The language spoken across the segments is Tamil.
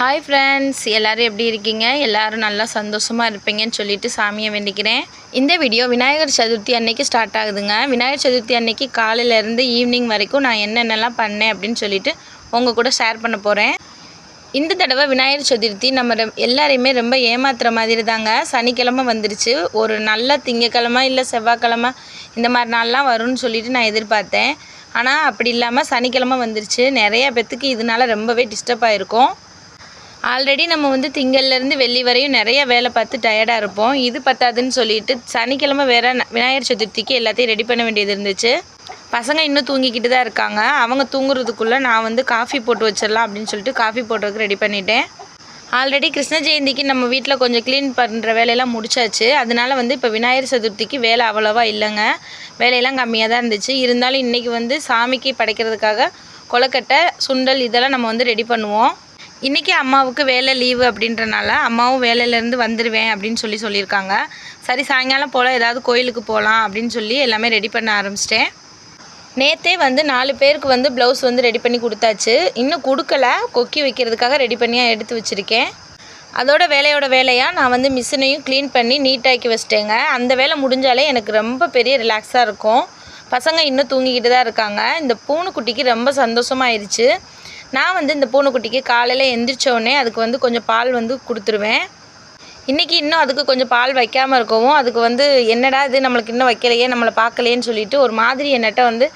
ஹாய் ஃப்ரெண்ட்ஸ் எல்லோரும் எப்படி இருக்கீங்க? எல்லோரும் நல்லா சந்தோஷமாக இருப்பீங்கன்னு சொல்லிட்டு சாமியை வேண்டிக்கிறேன். இந்த வீடியோ விநாயகர் சதுர்த்தி அன்னைக்கு ஸ்டார்ட் ஆகுதுங்க. விநாயகர் சதுர்த்தி அன்னைக்கு காலையிலேருந்து ஈவினிங் வரைக்கும் நான் என்னென்னலாம் பண்ணேன் அப்படின்னு சொல்லிட்டு உங்கள் கூட ஷேர் பண்ண போகிறேன் இந்த தடவை விநாயகர் சதுர்த்தி நம்ம எல்லாரையுமே ரொம்ப ஏமாத்துற மாதிரி தாங்க. சனிக்கிழமை வந்துருச்சு. ஒரு நல்ல திங்கக்கிழமை இல்லை செவ்வாய்க்கிழமை இந்த மாதிரி நாள்லாம் வரும்னு சொல்லிட்டு நான் எதிர்பார்த்தேன். ஆனால் அப்படி இல்லாமல் சனிக்கிழமை வந்துருச்சு. நிறைய பேத்துக்கு இதனால ரொம்பவே டிஸ்டர்ப் ஆகிருக்கும் ஆல்ரெடி நம்ம வந்து திங்கள்லேருந்து வெள்ளி வரையும் நிறைய வேலை பார்த்து டயர்டாக இருப்போம். இது பத்தாதுன்னு சொல்லிட்டு சனிக்கிழமை வேற விநாயகர் சதுர்த்திக்கு எல்லாத்தையும் ரெடி பண்ண வேண்டியது இருந்துச்சு. பசங்க இன்னும் தூங்கிக்கிட்டு தான் இருக்காங்க. அவங்க தூங்குறதுக்குள்ளே நான் வந்து காஃபி போட்டு வச்சிடலாம் அப்படின்னு சொல்லிட்டு காஃபி போடுறதுக்கு ரெடி பண்ணிட்டேன். ஆல்ரெடி கிருஷ்ண ஜெயந்திக்கு நம்ம வீட்டில் கொஞ்சம் க்ளீன் பண்ணுற வேலையெல்லாம் முடிச்சாச்சு. அதனால வந்து இப்போ விநாயகர் சதுர்த்திக்கு வேலை அவ்வளோவா இல்லைங்க. வேலையெல்லாம் கம்மியாக தான் இருந்துச்சு. இருந்தாலும் இன்றைக்கி வந்து சாமிக்கு படைக்கிறதுக்காக கொலக்கட்டை சுண்டல் இதெல்லாம் நம்ம வந்து ரெடி பண்ணுவோம். இன்றைக்கி அம்மாவுக்கு வேலை லீவு அப்படின்றனால அம்மாவும் வேலையிலேருந்து வந்துடுவேன் அப்படின்னு சொல்லி சொல்லியிருக்காங்க. சரி சாயங்காலம் போல் ஏதாவது கோயிலுக்கு போகலாம் அப்படின்னு சொல்லி எல்லாமே ரெடி பண்ண ஆரம்பிச்சிட்டேன். நேற்றே வந்து நாலு பேருக்கு வந்து ப்ளவுஸ் வந்து ரெடி பண்ணி கொடுத்தாச்சு. இன்னும் கொடுக்கல. கொக்கி வைக்கிறதுக்காக ரெடி பண்ணியாக எடுத்து வச்சுருக்கேன். அதோட வேலையோட வேலையாக நான் வந்து மிஷினையும் க்ளீன் பண்ணி நீட்டாக்கி வச்சிட்டேங்க. அந்த வேலை முடிஞ்சாலே எனக்கு ரொம்ப பெரிய ரிலாக்ஸாக இருக்கும். பசங்க இன்னும் தூங்கிக்கிட்டு தான் இருக்காங்க. இந்த பூனுக்குட்டிக்கு ரொம்ப சந்தோஷமாயிருச்சு. நான் வந்து இந்த பூனைக்குட்டிக்கு காலையில் எந்திரிச்சோடனே அதுக்கு வந்து கொஞ்சம் பால் வந்து கொடுத்துருவேன். இன்றைக்கி இன்னும் அதுக்கு கொஞ்சம் பால் வைக்காமல் இருக்கவும் அதுக்கு வந்து என்னடா இது நம்மளுக்கு இன்னும் வைக்கலையே நம்மளை பார்க்கலையேன்னு சொல்லிட்டு ஒரு மாதிரி என்னட்ட வந்து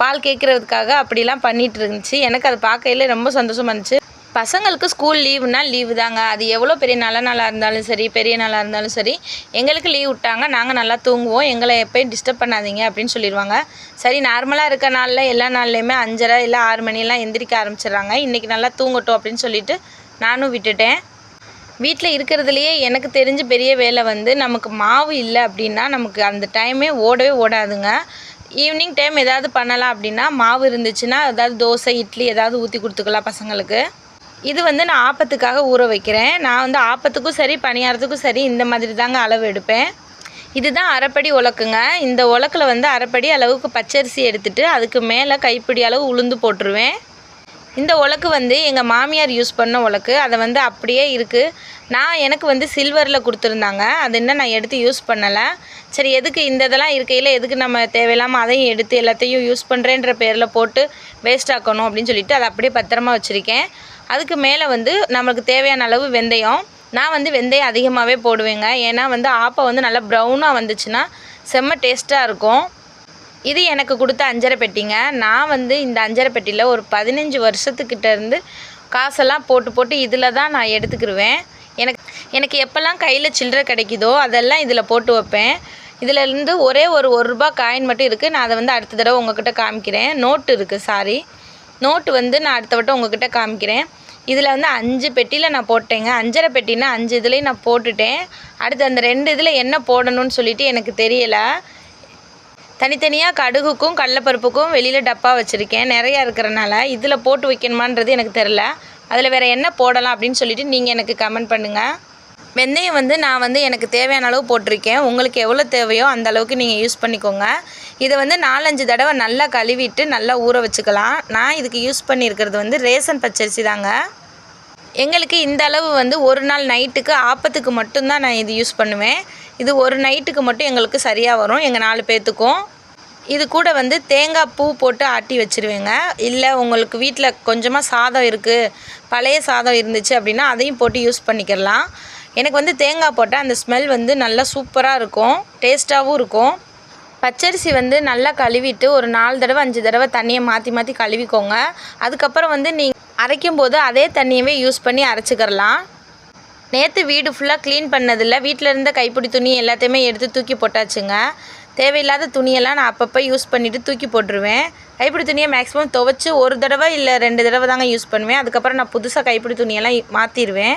பால் கேட்குறதுக்காக அப்படிலாம் பண்ணிகிட்டு இருந்துச்சு. எனக்கு அது பார்க்கையில ரொம்ப சந்தோஷமாக இருந்துச்சு. பசங்களுக்கு ஸ்கூல் லீவுனால் லீவு தாங்க. அது எவ்வளோ பெரிய நல்ல நாளாக இருந்தாலும் சரி பெரிய நாளாக இருந்தாலும் சரி எங்களுக்கு லீவ் விட்டாங்க. நாங்கள் நல்லா தூங்குவோம். எங்களை எப்போயும் டிஸ்டர்ப் பண்ணாதீங்க அப்படின்னு சொல்லிடுவாங்க. சரி நார்மலாக இருக்க நாளில் எல்லா நாள்லையுமே அஞ்சரை இல்லை ஆறு மணிலாம் எந்திரிக்க ஆரம்பிச்சிடுறாங்க. இன்றைக்கி நல்லா தூங்கட்டும் அப்படின்னு சொல்லிட்டு நானும் விட்டுட்டேன். வீட்டில் இருக்கிறதுலையே எனக்கு தெரிஞ்ச பெரிய வேலை வந்து நமக்கு மாவு இல்லை அப்படின்னா நமக்கு அந்த டைமே ஓடவே ஓடாதுங்க. ஈவினிங் டைம் ஏதாவது பண்ணலாம் அப்படின்னா மாவு இருந்துச்சுன்னா ஏதாவது தோசை இட்லி ஏதாவது ஊற்றி கொடுத்துக்கலாம் பசங்களுக்கு. இது வந்து நான் ஆப்பத்துக்காக ஊற வைக்கிறேன். நான் வந்து ஆப்பத்துக்கும் சரி பணியாரத்துக்கும் சரி இந்த மாதிரி தாங்க அளவு எடுப்பேன். இதுதான் அரைப்படி உலக்குங்க. இந்த உலக்கில் வந்து அரைப்படி அளவுக்கு பச்சரிசி எடுத்துட்டு அதுக்கு மேலே கைப்பிடி அளவு உளுந்து போட்டுருவேன். இந்த உலக்கு வந்து எங்கள் மாமியார் யூஸ் பண்ண உலக்கு. அதை வந்து அப்படியே இருக்குது நான் எனக்கு வந்து சில்வரில் கொடுத்துருந்தாங்க. அது என்ன நான் எடுத்து யூஸ் பண்ணலை. சரி எதுக்கு இந்த இதெல்லாம் இருக்கையில் எதுக்கு நம்ம தேவையில்லாமல் அதையும் எடுத்து எல்லாத்தையும் யூஸ் பண்ணுறேன்ற பேரில் போட்டு வேஸ்ட் ஆக்கணும் அப்படின்னு சொல்லிட்டு அதை அப்படியே பத்திரமா வச்சுருக்கேன். அதுக்கு மேலே வந்து நம்மளுக்கு தேவையான அளவு வெந்தயம். நான் வந்து வெந்தயம் அதிகமாகவே போடுவேங்க. ஏன்னா வந்து ஆப்பம் வந்து நல்லா ப்ரௌனாக வந்துச்சுன்னா செம்ம டேஸ்ட்டாக இருக்கும். இது எனக்கு கொடுத்த அஞ்சரை பெட்டிங்க. நான் வந்து இந்த அஞ்சரை பெட்டியில் ஒரு பதினஞ்சு வருஷத்துக்கிட்ட இருந்து காசெல்லாம் போட்டு போட்டு இதில் தான் நான் எடுத்துக்கிடுவேன் எனக்கு எனக்கு எப்போல்லாம் கையில் சில்லறை கிடைக்குதோ அதெல்லாம் இதில் போட்டு வைப்பேன். இதிலேருந்து ஒரே ஒரு ஒரு ரூபா காயின் மட்டும் இருக்குது நான் அதை வந்து அடுத்த தடவை உங்ககிட்ட காமிக்கிறேன். நோட்டு இருக்குது சாரி நோட்டு வந்து நான் அடுத்த வட்டம் உங்ககிட்ட காமிக்கிறேன். இதில் வந்து அஞ்சு பெட்டியில் நான் போட்டேங்க. அஞ்சரை பெட்டினா அஞ்சு இதுலேயும் நான் போட்டுட்டேன். அடுத்து அந்த ரெண்டு இதில் என்ன போடணும்னு சொல்லிட்டு எனக்கு தெரியலை. தனித்தனியாக கடுகுக்கும் கடலப்பருப்புக்கும் வெளியில் டப்பா வச்சுருக்கேன். நிறையா இருக்கிறனால இதில் போட்டு வைக்கணுமான்றது எனக்கு தெரில. அதில் வேறு என்ன போடலாம் அப்படின்னு சொல்லிட்டு நீங்கள் எனக்கு கமெண்ட் பண்ணுங்கள் வெந்தயம் வந்து நான் வந்து எனக்கு தேவையான அளவு போட்டிருக்கேன். உங்களுக்கு எவ்வளோ தேவையோ அந்த அளவுக்கு நீங்கள் யூஸ் பண்ணிக்கோங்க. இதை வந்து நாலஞ்சு தடவை நல்லா கழுவிட்டு நல்லா ஊற வச்சுக்கலாம். நான் இதுக்கு யூஸ் பண்ணியிருக்கிறது வந்து ரேசன் பச்சரிசி தாங்க. எங்களுக்கு இந்த அளவு வந்து ஒரு நாள் நைட்டுக்கு ஆப்பத்துக்கு மட்டும்தான் நான் இது யூஸ் பண்ணுவேன். இது ஒரு நைட்டுக்கு மட்டும் எங்களுக்கு சரியாக வரும் எங்கள் நாலு பேர்த்துக்கும் இது கூட வந்து தேங்காய் பூ போட்டு ஆட்டி வச்சிருவேங்க. இல்லை உங்களுக்கு வீட்டில் கொஞ்சமாக சாதம் இருக்குது பழைய சாதம் இருந்துச்சு அப்படின்னா அதையும் போட்டு யூஸ் பண்ணிக்கிறலாம் எனக்கு வந்து தேங்காய் போட்டால் அந்த ஸ்மெல் வந்து நல்லா சூப்பராக இருக்கும் டேஸ்ட்டாகவும் இருக்கும். பச்சரிசி வந்து நல்லா கழுவிட்டு ஒரு நாலு தடவை அஞ்சு தடவை தண்ணியை மாற்றி மாற்றி கழுவிக்கோங்க. அதுக்கப்புறம் வந்து நீங்கள் அரைக்கும் போது அதே தண்ணியவே யூஸ் பண்ணி அரைச்சிக்கிறலாம். நேற்று வீடு ஃபுல்லாக க்ளீன் பண்ணதில்ல வீட்டில் இருந்த கைப்பிடி துணி எல்லாத்தையுமே எடுத்து தூக்கி போட்டாச்சுங்க. தேவையில்லாத துணியெல்லாம் நான் அப்பப்போ யூஸ் பண்ணிவிட்டு தூக்கி போட்டுருவேன். கைப்பிடி துணியை மேக்ஸிமம் துவைச்சி ஒரு தடவை இல்லை ரெண்டு தடவை தாங்க யூஸ் பண்ணுவேன். அதுக்கப்புறம் நான் புதுசாக கைப்பிடி துணியெல்லாம் மாற்றிடுவேன்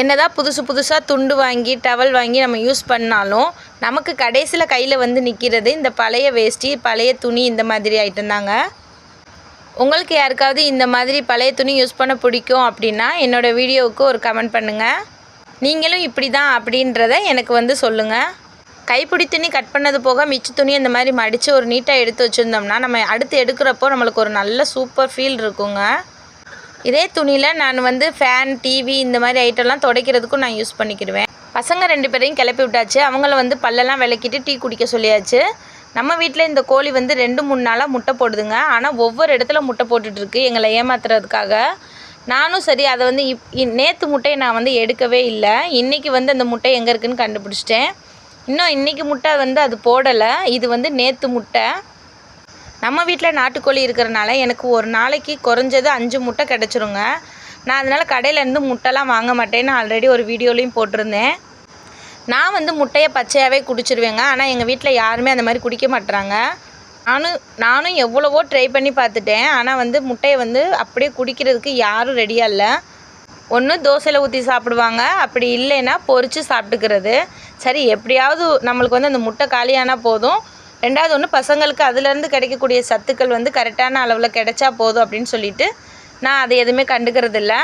என்னதான் புதுசு புதுசாக துண்டு வாங்கி டவல் வாங்கி நம்ம யூஸ் பண்ணாலும் நமக்கு கடைசியில் கையில் வந்து நிற்கிறது இந்த பழைய வேஷ்டி பழைய துணி இந்த மாதிரி ஐட்டம் தாங்க. உங்களுக்கு யாருக்காவது இந்த மாதிரி பழைய துணி யூஸ் பண்ண பிடிக்கும் அப்படின்னா என்னோடய வீடியோவுக்கு ஒரு கமெண்ட் பண்ணுங்கள் நீங்களும் இப்படி தான் அப்படின்றத எனக்கு வந்து சொல்லுங்கள் கைப்பிடி துணி கட் பண்ணது போக மிச்ச துணி இந்த மாதிரி மடித்து ஒரு நீட்டாக எடுத்து வச்சுருந்தோம்னா நம்ம அடுத்து எடுக்கிறப்போ நம்மளுக்கு ஒரு நல்ல சூப்பர் ஃபீல் இருக்குங்க. இதே துணியில் நான் வந்து ஃபேன் டிவி இந்த மாதிரி ஐட்டம்லாம் துடைக்கிறதுக்கும் நான் யூஸ் பண்ணிக்கிடுவேன் பசங்க ரெண்டு பேரையும் கிளப்பி விட்டாச்சு. அவங்கள வந்து பல்லெல்லாம் விளக்கிட்டு டீ குடிக்க சொல்லியாச்சு. நம்ம வீட்டில் இந்த கோழி வந்து ரெண்டு மூணு நாளாக முட்டை போடுதுங்க. ஆனால் ஒவ்வொரு இடத்துல முட்டை போட்டுட்ருக்கு எங்களை ஏமாத்துறதுக்காக. நானும் சரி அதை வந்து இப் நேற்று முட்டையை நான் வந்து எடுக்கவே இல்லை. இன்றைக்கி வந்து அந்த முட்டை எங்கே இருக்குதுன்னு கண்டுபிடிச்சிட்டேன். இன்னும் இன்றைக்கி முட்டை வந்து அது போடலை. இது வந்து நேற்று முட்டை. நம்ம வீட்டில் நாட்டுக்கோழி இருக்கிறனால எனக்கு ஒரு நாளைக்கு குறைஞ்சது அஞ்சு முட்டை கிடச்சிருங்க. நான் அதனால் கடையிலேருந்து முட்டைலாம் வாங்க மாட்டேன்னு ஆல்ரெடி ஒரு வீடியோலையும் போட்டிருந்தேன். நான் வந்து முட்டையை பச்சையாகவே குடிச்சிருவேங்க. ஆனால் எங்கள் வீட்டில் யாருமே அந்த மாதிரி குடிக்க மாட்டுறாங்க நானும் நானும் எவ்வளவோ ட்ரை பண்ணி பார்த்துட்டேன். ஆனால் வந்து முட்டையை வந்து அப்படியே குடிக்கிறதுக்கு யாரும் ரெடியாக இல்லை. ஒன்று தோசையில் ஊற்றி சாப்பிடுவாங்க. அப்படி இல்லைன்னா பொரித்து சாப்பிட்டுக்கிறது. சரி எப்படியாவது நம்மளுக்கு வந்து அந்த முட்டை காலியானால் போதும். ரெண்டாவது ஒன்று பசங்களுக்கு அதுலேருந்து கிடைக்கக்கூடிய சத்துக்கள் வந்து கரெக்டான அளவில் கிடைச்சா போதும் அப்படின்னு சொல்லிட்டு நான் அதை எதுவுமே கண்டுக்கிறதில்ல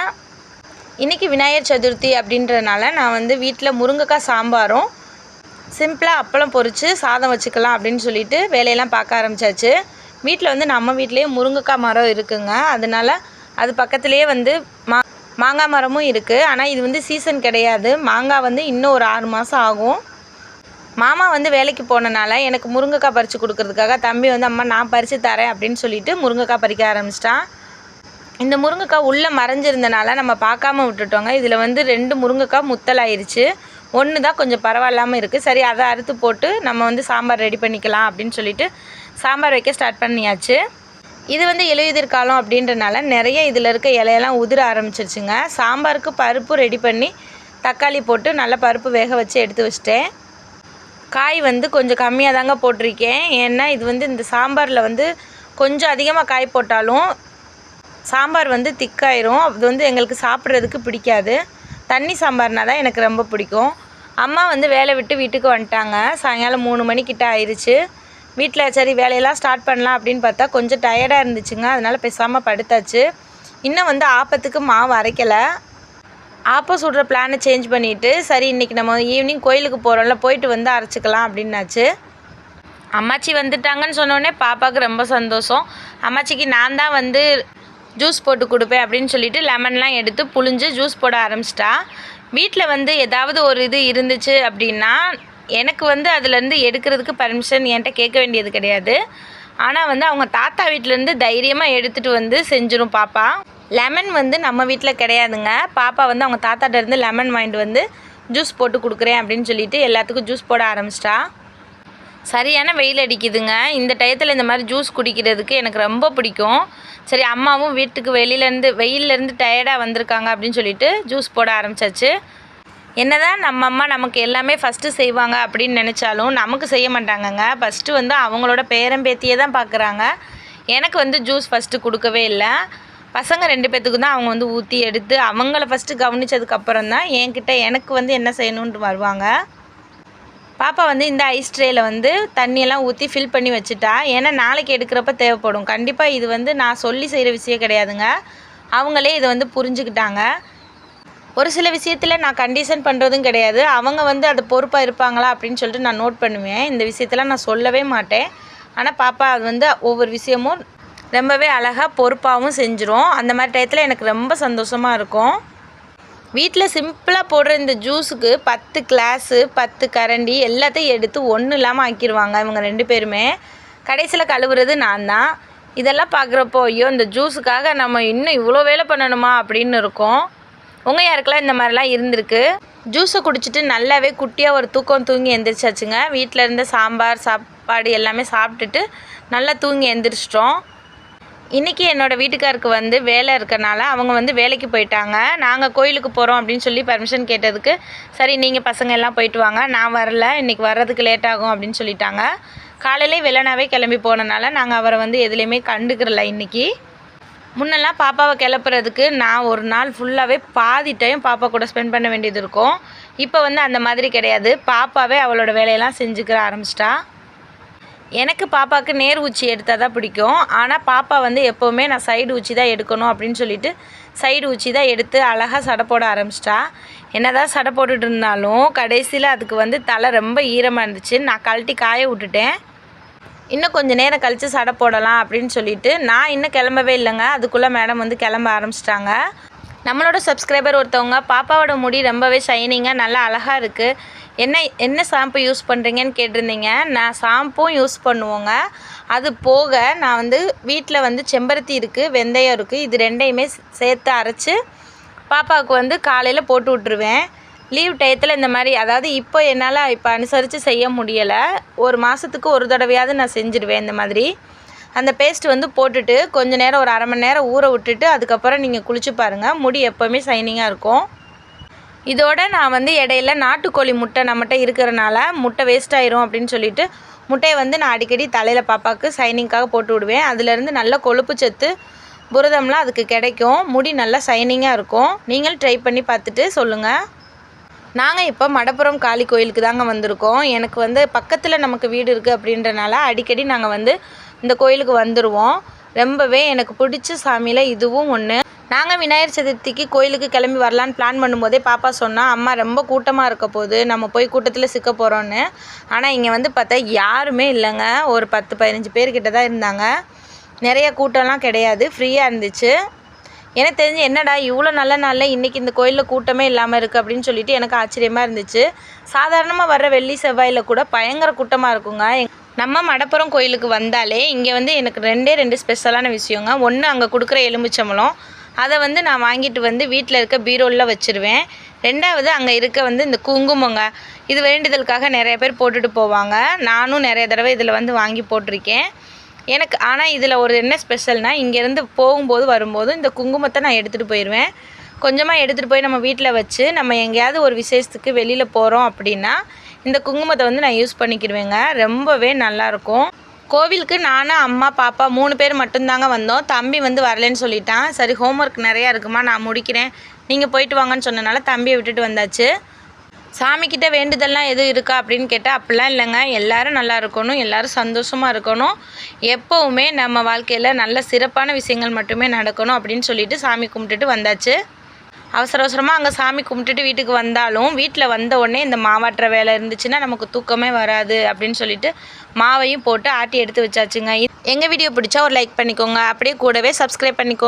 இன்றைக்கி விநாயகர் சதுர்த்தி அப்படின்றனால நான் வந்து வீட்டில் முருங்கைக்காய் சாம்பாரும் சிம்பிளாக அப்பளம் பொரித்து சாதம் வச்சுக்கலாம் அப்படின்னு சொல்லிட்டு வேலையெல்லாம் பார்க்க ஆரம்பிச்சாச்சு. வீட்டில் வந்து நம்ம வீட்லேயே முருங்கைக்காய் மரம் இருக்குங்க. அதனால அது பக்கத்துலேயே வந்து மா மாங்காய் மரமும் இருக்குது ஆனால் இது வந்து சீசன் கிடையாது. மாங்காய் வந்து இன்னும் ஒரு ஆறு மாதம் ஆகும். மாமா வந்து வேலைக்கு போனனால எனக்கு முருங்கைக்காய் பறித்து கொடுக்கறதுக்காக தம்பி வந்து அம்மா நான் பறித்து தரேன் அப்படின்னு சொல்லிட்டு முருங்கைக்காய் பறிக்க ஆரம்பிச்சிட்டான் இந்த முருங்கைக்காய் உள்ளே மறைஞ்சிருந்தனால நம்ம பார்க்காம விட்டுட்டோங்க. இதில் வந்து ரெண்டு முருங்கைக்காய் முத்தலாயிருச்சு. ஒன்று தான் கொஞ்சம் பரவாயில்லாமல் இருக்குது சரி அதை அறுத்து போட்டு நம்ம வந்து சாம்பார் ரெடி பண்ணிக்கலாம் அப்படின்னு சொல்லிட்டு சாம்பார் வைக்க ஸ்டார்ட் பண்ணியாச்சு. இது வந்து இலையுதிர்காலம் அப்படின்றனால நிறைய இதில் இருக்க இலையெல்லாம் உதிர ஆரம்பிச்சிருச்சுங்க. சாம்பாருக்கு பருப்பு ரெடி பண்ணி தக்காளி போட்டு நல்லா பருப்பு வேக வச்சு எடுத்து வச்சிட்டேன். காய் வந்து கொஞ்சம் கம்மியாக தாங்க போட்டிருக்கேன். ஏன்னா இது வந்து இந்த சாம்பாரில் வந்து கொஞ்சம் அதிகமாக காய் போட்டாலும் சாம்பார் வந்து திக்காயிரும். அது வந்து எங்களுக்கு சாப்பிட்றதுக்கு பிடிக்காது. தண்ணி சாம்பார்னா தான் எனக்கு ரொம்ப பிடிக்கும். அம்மா வந்து வேலை விட்டு வீட்டுக்கு வந்துட்டாங்க. சாயங்காலம் மூணு மணிக்கிட்ட ஆயிடுச்சு வீட்டில் சரி வேலையெல்லாம் ஸ்டார்ட் பண்ணலாம் அப்படின்னு பார்த்தா கொஞ்சம் டயர்டாக இருந்துச்சுங்க. அதனால் பேசாமல் படுத்தாச்சு. இன்னும் வந்து ஆப்பத்துக்கு மாவு அரைக்கலை. ஆப்போ சுடுற பிளானை சேஞ்ச் பண்ணிவிட்டு சரி இன்றைக்கி நம்ம ஈவினிங் கோயிலுக்கு போகிறோம்ல போயிட்டு வந்து அரைச்சிக்கலாம் அப்படின்னாச்சு. அம்மாச்சி வந்துட்டாங்கன்னு சொன்னோடனே பாப்பாவுக்கு ரொம்ப சந்தோஷம். அம்மாச்சிக்கு நான் தான் வந்து ஜூஸ் போட்டு கொடுப்பேன் அப்படின்னு சொல்லிட்டு லெமன்லாம் எடுத்து புழிஞ்சு ஜூஸ் போட ஆரம்பிச்சிட்டா. வீட்டில் வந்து ஏதாவது ஒரு இது இருந்துச்சு அப்படின்னா எனக்கு வந்து அதுலேருந்து எடுக்கிறதுக்கு பர்மிஷன் என்கிட்ட கேட்க வேண்டியது கிடையாது. ஆனால் வந்து அவங்க தாத்தா வீட்டிலேருந்து தைரியமாக எடுத்துகிட்டு வந்து செஞ்சிடும் பாப்பா. லெமன் வந்து நம்ம வீட்டில் கிடையாதுங்க. பாப்பா வந்து அவங்க தாத்தாட்ட இருந்து லெமன் வாங்கிட்டு வந்து ஜூஸ் போட்டு கொடுக்குறேன் அப்படின்னு சொல்லிட்டு எல்லாத்துக்கும் ஜூஸ் போட ஆரம்பிச்சிட்டா. சரியான வெயில் அடிக்குதுங்க. இந்த டயத்தில் இந்த மாதிரி ஜூஸ் குடிக்கிறதுக்கு எனக்கு ரொம்ப பிடிக்கும். சரி அம்மாவும் வீட்டுக்கு வெளியிலேருந்து வெயிலேருந்து டயர்டாக வந்திருக்காங்க அப்படின்னு சொல்லிட்டு ஜூஸ் போட ஆரம்பிச்சாச்சு. என்னதான் நம்ம அம்மா நமக்கு எல்லாமே ஃபஸ்ட்டு செய்வாங்க அப்படின்னு நினச்சாலும் நமக்கு செய்ய மாட்டாங்கங்க. ஃபஸ்ட்டு வந்து அவங்களோட பேரம்பேத்தியே தான் பார்க்குறாங்க எனக்கு வந்து ஜூஸ் ஃபஸ்ட்டு கொடுக்கவே இல்லை. பசங்க ரெண்டு பேர்த்துக்கு தான் அவங்க வந்து ஊற்றி எடுத்து அவங்கள ஃபஸ்ட்டு கவனிச்சதுக்கப்புறம் தான் என்கிட்ட எனக்கு வந்து என்ன செய்யணுன்ட்டு வருவாங்க. பாப்பா வந்து இந்த ஐஸ் ட்ரேயில் வந்து தண்ணியெல்லாம் ஊற்றி ஃபில் பண்ணி வச்சுட்டா. ஏன்னா நாளைக்கு எடுக்கிறப்ப தேவைப்படும். கண்டிப்பாக இது வந்து நான் சொல்லி செய்கிற விஷயம் கிடையாதுங்க. அவங்களே இதை வந்து புரிஞ்சுக்கிட்டாங்க. ஒரு சில விஷயத்தில் நான் கண்டிஷன் பண்ணுறதும் கிடையாது. அவங்க வந்து அது பொறுப்பாக இருப்பாங்களா அப்படின்னு சொல்லிட்டு நான் நோட் பண்ணுவேன். இந்த விஷயத்தெல்லாம் நான் சொல்லவே மாட்டேன். ஆனால் பாப்பா அது வந்து ஒவ்வொரு விஷயமும் ரொம்பவே அழகாக பொறுப்பாகவும் செஞ்சிரும். அந்த மாதிரி டயத்தில் எனக்கு ரொம்ப சந்தோஷமாக இருக்கும். வீட்டில் சிம்பிளாக போடுற இந்த ஜூஸுக்கு பத்து கிளாஸு பத்து கரண்டி எல்லாத்தையும் எடுத்து ஒன்றும் இல்லாமல் ஆக்கிடுவாங்க இவங்க ரெண்டு பேருமே. கடைசியில் கழுவுறது நான் தான். இதெல்லாம் பார்க்குறப்போ ஐயோ இந்த ஜூஸுக்காக நம்ம இன்னும் இவ்வளோ வேலை பண்ணணுமா அப்படின்னு இருக்கும். உங்கள் யாருக்கெல்லாம் இந்த மாதிரிலாம் இருந்திருக்கு? ஜூஸை குடிச்சிட்டு நல்லாவே குட்டியாக ஒரு தூக்கம் தூங்கி எந்திரிச்சாச்சுங்க. வீட்டில் இருந்த சாம்பார் சாப்பாடு எல்லாமே சாப்பிட்டுட்டு நல்லா தூங்கி எந்திரிச்சிட்டோம். இன்றைக்கி என்னோடய வீட்டுக்காருக்கு வந்து வேலை இருக்கனால அவங்க வந்து வேலைக்கு போயிட்டாங்க. நாங்கள் கோயிலுக்கு போகிறோம் அப்படின்னு சொல்லி பர்மிஷன் கேட்டதுக்கு சரி நீங்கள் பசங்க எல்லாம் போயிட்டு வாங்க. நான் வரல இன்றைக்கி வர்றதுக்கு லேட் ஆகும் அப்படின்னு சொல்லிட்டாங்க. காலையிலே வெள்ளனாவே கிளம்பி போனனால நாங்கள் அவரை வந்து எதுலேயுமே கண்டுக்கிறல இன்றைக்கி முன்னெல்லாம் பாப்பாவை கிளப்புறதுக்கு நான் ஒரு நாள் ஃபுல்லாகவே பாதி டைம் பாப்பா கூட ஸ்பெண்ட் பண்ண வேண்டியது இருக்கும். இப்போ வந்து அந்த மாதிரி கிடையாது. பாப்பாவே அவளோட வேலையெல்லாம் செஞ்சுக்கிற ஆரம்பிச்சிட்டா. எனக்கு பாப்பாவுக்கு நேர் உச்சி எடுத்தால் தான் பிடிக்கும். ஆனால் பாப்பா வந்து எப்போவுமே நான் சைடு உச்சி தான் எடுக்கணும் அப்படின்னு சொல்லிட்டு சைடு உச்சி தான் எடுத்து அழகாக சடை போட ஆரம்பிச்சிட்டா. என்னதான் சடை போட்டுட்டு இருந்தாலும் கடைசியில் அதுக்கு வந்து தலை ரொம்ப ஈரமாக இருந்துச்சு. நான் கழட்டி காய விட்டுட்டேன். இன்னும் கொஞ்சம் நேரம் கழித்து சடை போடலாம் அப்படின்னு சொல்லிட்டு நான் இன்னும் கிளம்பவே இல்லைங்க. அதுக்குள்ளே மேடம் வந்து கிளம்ப ஆரம்பிச்சிட்டாங்க. நம்மளோட சப்ஸ்கிரைபர் ஒருத்தவங்க பாப்பாவோட முடி ரொம்பவே ஷைனிங்காக நல்லா அழகாக இருக்குது என்ன என்ன ஷாம்பு யூஸ் பண்ணுறீங்கன்னு கேட்டிருந்தீங்க. நான் ஷாம்பும் யூஸ் பண்ணுவோங்க. அது போக நான் வந்து வீட்டில் வந்து செம்பருத்தி இருக்குது வெந்தயம் இருக்குது இது ரெண்டையுமே சேர்த்து அரைச்சி பாப்பாவுக்கு வந்து காலையில் போட்டு விட்ருவேன் லீவ் டயத்தில் இந்த மாதிரி அதாவது இப்போ என்னால் இப்போ அனுசரித்து செய்ய முடியலை. ஒரு மாதத்துக்கு ஒரு தடவையாவது நான் செஞ்சுடுவேன் இந்த மாதிரி. அந்த பேஸ்ட் வந்து போட்டுட்டு கொஞ்ச நேரம் ஒரு அரை மணி நேரம் ஊற விட்டுட்டு அதுக்கப்புறம் நீங்கள் குளிச்சு பாருங்கள் முடி எப்போவுமே ஷைனிங்காக இருக்கும். இதோட நான் வந்து இடையில நாட்டுக்கோழி முட்டை நம்மகிட்ட இருக்கிறனால முட்டை வேஸ்ட் ஆயிரும் அப்படின்னு சொல்லிட்டு முட்டையை வந்து நான் அடிக்கடி தலையில் பாப்பாவுக்கு சைனிங்காக போட்டு விடுவேன். அதுலேருந்து நல்ல கொழுப்பு சத்து புரதம்லாம் அதுக்கு கிடைக்கும். முடி நல்லா சைனிங்காக இருக்கும். நீங்களும் ட்ரை பண்ணி பார்த்துட்டு சொல்லுங்கள் நாங்கள் இப்போ மடப்புறம் காளி கோயிலுக்கு தாங்க வந்திருக்கோம். எனக்கு வந்து பக்கத்தில் நமக்கு வீடு இருக்குது அப்படின்றனால அடிக்கடி நாங்கள் வந்து இந்த கோயிலுக்கு வந்துடுவோம் ரொம்பவே எனக்கு பிடிச்ச சாமியில் இதுவும் ஒன்று நாங்கள் விநாயகர் சதுர்த்திக்கு கோயிலுக்கு கிளம்பி வரலான்னு பிளான் பண்ணும்போதே பாப்பா சொன்னால் அம்மா ரொம்ப கூட்டமாக இருக்க போது நம்ம போய் கூட்டத்தில் சிக்க போகிறோன்னு ஆனால் இங்கே வந்து பார்த்தா யாருமே இல்லைங்க. ஒரு பத்து பதினஞ்சு பேர்கிட்ட தான் இருந்தாங்க. நிறைய கூட்டம்லாம் கிடையாது. ஃப்ரீயாக இருந்துச்சு. எனக்கு தெரிஞ்சு என்னடா இவ்வளோ நல்ல நாளில் இன்றைக்கி இந்த கோயிலில் கூட்டமே இல்லாமல் இருக்குது அப்படின்னு சொல்லிட்டு எனக்கு ஆச்சரியமாக இருந்துச்சு. சாதாரணமாக வர்ற வெள்ளி செவ்வாயில் கூட பயங்கர கூட்டமாக இருக்குங்க. எங்- நம்ம மடப்புறம் கோயிலுக்கு வந்தாலே இங்கே வந்து எனக்கு ரெண்டே ரெண்டு ஸ்பெஷலான விஷயங்க. ஒன்று அங்கே கொடுக்குற எலுமிச்சம்பழம் அதை வந்து நான் வாங்கிட்டு வந்து வீட்டில் இருக்க பீரோலில் வச்சுருவேன். ரெண்டாவது அங்கே இருக்க வந்து இந்த குங்குமங்க இது வேண்டுதலுக்காக நிறைய பேர் போட்டுட்டு போவாங்க. நானும் நிறைய தடவை இதில் வந்து வாங்கி போட்டிருக்கேன். எனக்கு ஆனால் இதில் ஒரு என்ன ஸ்பெஷல்னால் இங்கேருந்து போகும்போது வரும்போது இந்த குங்குமத்தை நான் எடுத்துகிட்டு போயிடுவேன் கொஞ்சமாக எடுத்துகிட்டு போய் நம்ம வீட்டில் வச்சு நம்ம எங்கேயாவது ஒரு விசேஷத்துக்கு வெளியில் போகிறோம் அப்படின்னா இந்த குங்குமத்தை வந்து நான் யூஸ் பண்ணிக்கிடுவேங்க ரொம்பவே நல்லாயிருக்கும் கோவிலுக்கு நானும் அம்மா பாப்பா மூணு பேர் மட்டும்தாங்க வந்தோம். தம்பி வந்து வரலைன்னு சொல்லிட்டான். சரி ஹோம்ஒர்க் நிறையா இருக்குமா நான் முடிக்கிறேன். நீங்கள் போயிட்டு வாங்கன்னு சொன்னனால தம்பியை விட்டுட்டு வந்தாச்சு. சாமிக்கிட்ட வேண்டுதல்லாம் எதுவும் இருக்கா அப்படின்னு கேட்டால் அப்படிலாம் இல்லைங்க. எல்லாரும் நல்லா இருக்கணும். எல்லோரும் சந்தோஷமாக இருக்கணும். எப்போவுமே நம்ம வாழ்க்கையில் நல்ல சிறப்பான விஷயங்கள் மட்டுமே நடக்கணும் அப்படின்னு சொல்லிட்டு சாமி கும்பிட்டுட்டு வந்தாச்சு. அவசர அவசரமாக அங்கே சாமி கும்பிட்டுட்டு வீட்டுக்கு வந்தாலும் வீட்டில் வந்த உடனே இந்த மாவாட்டுற வேலை இருந்துச்சுன்னா நமக்கு தூக்கமே வராது அப்படின்னு சொல்லிட்டு மாவையும் போட்டு ஆட்டி எடுத்து வச்சாச்சுங்க. எங்கள் வீடியோ பிடிச்சா ஒரு லைக் பண்ணிக்கோங்க. அப்படியே கூடவே சப்ஸ்கிரைப் பண்ணிக்கோங்க.